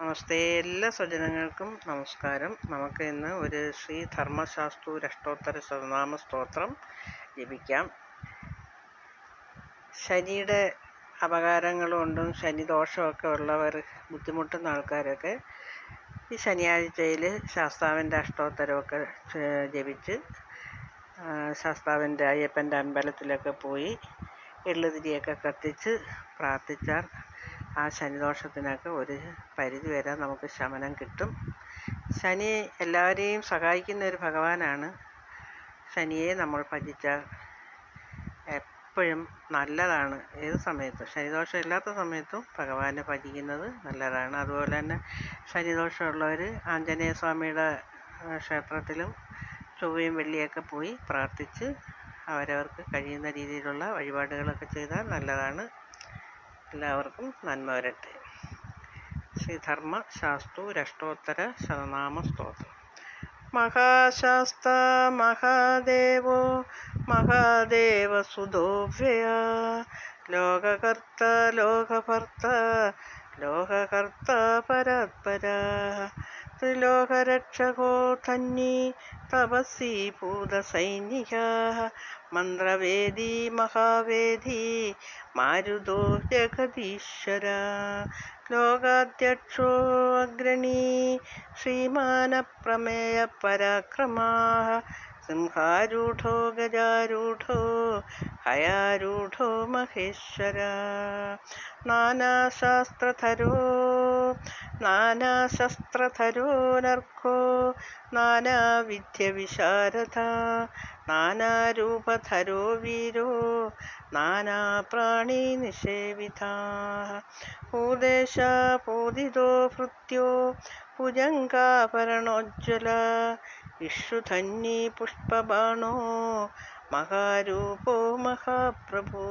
നമസ്തേ എല്ലാ സജ്ജനങ്ങൾക്കും നമസ്കാരം. നമുക്ക് ഇന്ന് ഒരു ശ്രീ ധർമ്മശാസ്തു രഷ്ടോത്തര ശതനാമ സ്തോത്രം ജപിക്കാം. ശനിയുടെ അപകാരങ്ങൾ ശനി ശനിദോഷമൊക്കെ ഉള്ളവർ ബുദ്ധിമുട്ടുന്ന ആൾക്കാരൊക്കെ ഈ ശനിയാഴ്ചയിൽ ശാസ്താവിന്റെ അഷ്ടോത്തരമൊക്കെ ജപിച്ച് ശാസ്താവിന്റെ അയ്യപ്പന്റെ അമ്പലത്തിലൊക്കെ പോയി എള്ളുതിരിയൊക്കെ കത്തിച്ച് പ്രാർത്ഥിച്ചാൽ ആ ശനിദോഷത്തിനൊക്കെ ഒരു പരിധി വരെ നമുക്ക് ശമനം കിട്ടും. ശനി എല്ലാവരെയും സഹായിക്കുന്ന ഒരു ഭഗവാനാണ്. ശനിയെ നമ്മൾ ഭജിച്ചാൽ എപ്പോഴും നല്ലതാണ്. ഏത് സമയത്തും. ശനിദോഷം ഇല്ലാത്ത സമയത്തും ഭഗവാനെ ഭജിക്കുന്നത് നല്ലതാണ്. അതുപോലെ തന്നെ ശനിദോഷമുള്ളവർ ആഞ്ജനേയ സ്വാമിയുടെ ക്ഷേത്രത്തിലും ചൊവ്വയും വെള്ളിയൊക്കെ പോയി പ്രാർത്ഥിച്ച് അവരവർക്ക് കഴിയുന്ന രീതിയിലുള്ള വഴിപാടുകളൊക്കെ ചെയ്താൽ നല്ലതാണ്. എല്ലാവർക്കും നന്മ വരട്ടെ. ശ്രീധർമ്മ ശാസ്തു രഷ്ടോത്തര ശതനാമ സ്തോത്രം. മഹാശാസ്ത മഹാദേവോ മഹാദേവ സുതോഭ്യയ ലോകകർത്ത ലോകഭർത്ത ലോകകർത്ത പരാത്പര ത്രിലോകരക്ഷകോ ധന്യേ തപസ്വി ഭൂതസൈനിക മന്ത്രവേദി മഹാവേദി മാരുതോ ജഗതീശ്വര ലോകാധ്യക്ഷോ അഗ്രണീ ശ്രീമാനപ്രമേയ പരാക്രമാ സിംഹാരൂഢോ ഗജാരൂഢോ ഹയാരൂഢോ മഹേശ്വര? നാനാശാസ്ത്രധരോ നാനാശസ്ത്രധരോ നർക്കോ നാനാവിദ്യവിശാരദ നാനാരൂപധരോ വീരോ നാനാപ്രാണീനിഷേവിതാ ഭൂദേശ പൂതിതോ ഭൃത്യോ ഭുജങ്കാഭരണോജ്വല ഇഷുധന്യേ പുഷ്പബാണോ? മഹാരൂപോ മഹാപ്രഭോ?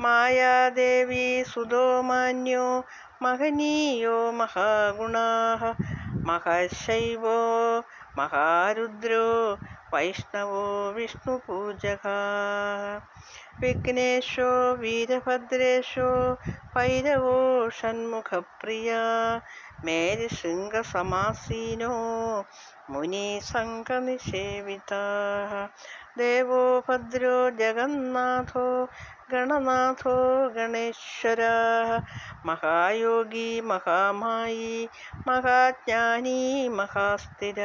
മായാദേവി സുതോ മാന്യോ മഹനീയോ മഹാഗുണാ മഹശൈവോ മഹാരുദ്രോ? വൈഷ്ണവോ വിഷ്ണുപൂജക വിഘ്നേശോ വീരഭദ്രേശോ ഭൈരവോ ഷൺമുഖപ്രിയ മേരുശൃംഗസമാസീനോ മുനിസംഘനിഷേവിത ദേവോ ഭദ്രോ ജഗന്നാഥോ ഗണനാഥോ ഗണേശ്വര മഹായോഗി മഹാമായി മഹാജ്ഞാനി മഹാസ്ഥിര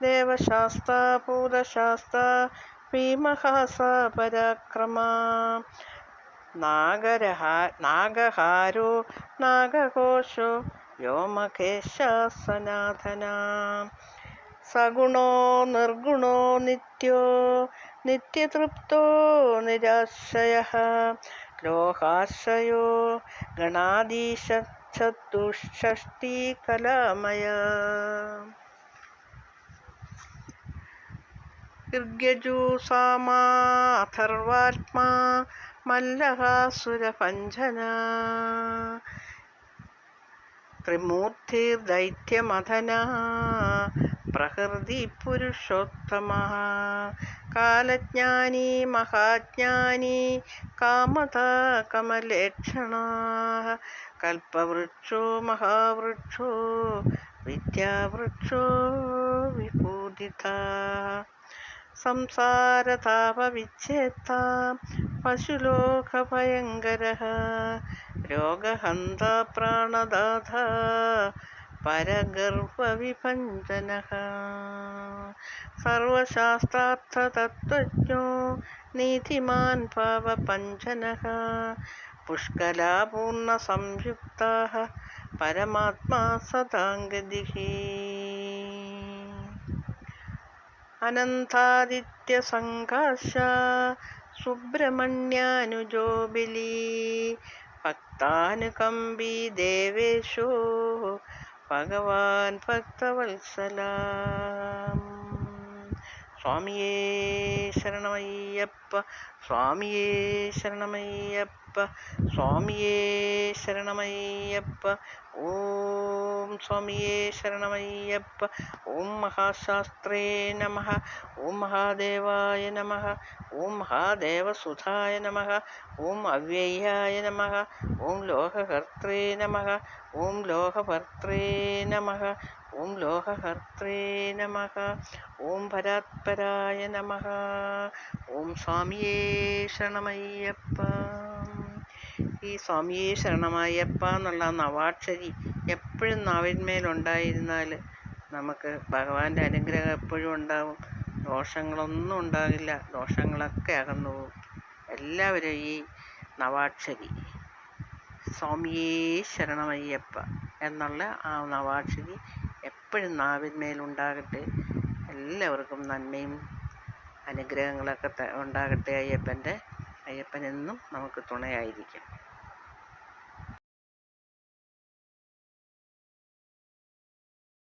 ദേവശാസ്ത ഭൂതശാസ്ത ഭീമഹാസ പരാക്രമ നാഗരഹ നാഗഹാരോ നാഗഘോഷോ വ്യോമകേശ സനാതന സഗുണോ നിർഗുണോ നിത്യോ നിത്യതൃപ്തോ നിരാശയ. ലോഹാശയോ ഗണാധീശ ചതുഷ്ഷഷ്ടി കലാമയ. ർഗ്യജൂസാമാഥർവാത്മാ ത്രിമൂർത്തി ത്രിമൂർത്തിർദൈത്യമഥന പ്രകൃതി പുരുഷോത്തമ. കാലജ്ഞാനി മഹാജ്ഞാനി കാമത കമലേക്ഷണ. കൽപ്പവൃക്ഷോ മഹാവൃക്ഷോ വിദ്യാവൃക്ഷോ വിഭൂതിത. സംസാരതാപവിച്ഛേത്ത പശുലോകഭയങ്കര രോഗഹന്ത പ്രാണദാഥ പരഗർഭവിഭഞ്ജന. സർവശാസ്ത്രാർത്ഥതത്വജ്ഞോ നീതിമാൻ ഭാവപഞ്ജന പുഷ്കലാപൂർണസംയുക്ത പരമാത്മാ സദാംഗതിഃ അനന്താദിത്യസംഘർഷ സുബ്രഹ്മണ്യാനുജോബിലി ഭക്താനുകമ്പി ദേവേശോ ഭഗവാൻ ഭക്തവത്സല. സ്വാമിയേ ശരണമയ്യപ്പ സ്വാമിയേ ശരണമയ്യപ്പ. സ്വാമിയേ ശരണമയ്യപ്പ. ഓം സ്വാമിയേ ശരണമയ്യപ്പ. ഓം മഹാശാസ്ത്രേ നമ. ഓം മഹാദേവായ നമ. ഓം മഹാദേവസുധായ നമ. ഓം അവ്യയായ നമ. ഓം ലോകകർത്രേ നമ. ഓം ലോകഭർത്രേ നമ. ഓം ലോകഹർത്രേ നമ. ഓം പരാത്പരായ നമ. ഓം സ്വാമിയേ ശരണമയ്യപ്പ. ഈ സ്വാമിയേ ശരണമയ്യപ്പ എന്നുള്ള നവാക്ഷരി എപ്പോഴും നാവിന്മേലുണ്ടായിരുന്നാൽ നമുക്ക് ഭഗവാന്റെ അനുഗ്രഹം എപ്പോഴും ഉണ്ടാവും. ദോഷങ്ങളൊന്നും ഉണ്ടാകില്ല. ദോഷങ്ങളൊക്കെ അകന്നു പോകും. എല്ലാവരും ഈ നവാക്ഷരി സ്വാമിയേ ശരണമയ്യപ്പ എന്നുള്ള ആ നവാക്ഷരി എപ്പോഴും നാവിന്മേലുണ്ടാകട്ടെ. എല്ലാവർക്കും നന്മയും അനുഗ്രഹങ്ങളൊക്കെ ഉണ്ടാകട്ടെ അയ്യപ്പന്റെ അയ്യപ്പൻ എന്നും നമുക്ക് തുണയായിരിക്കും.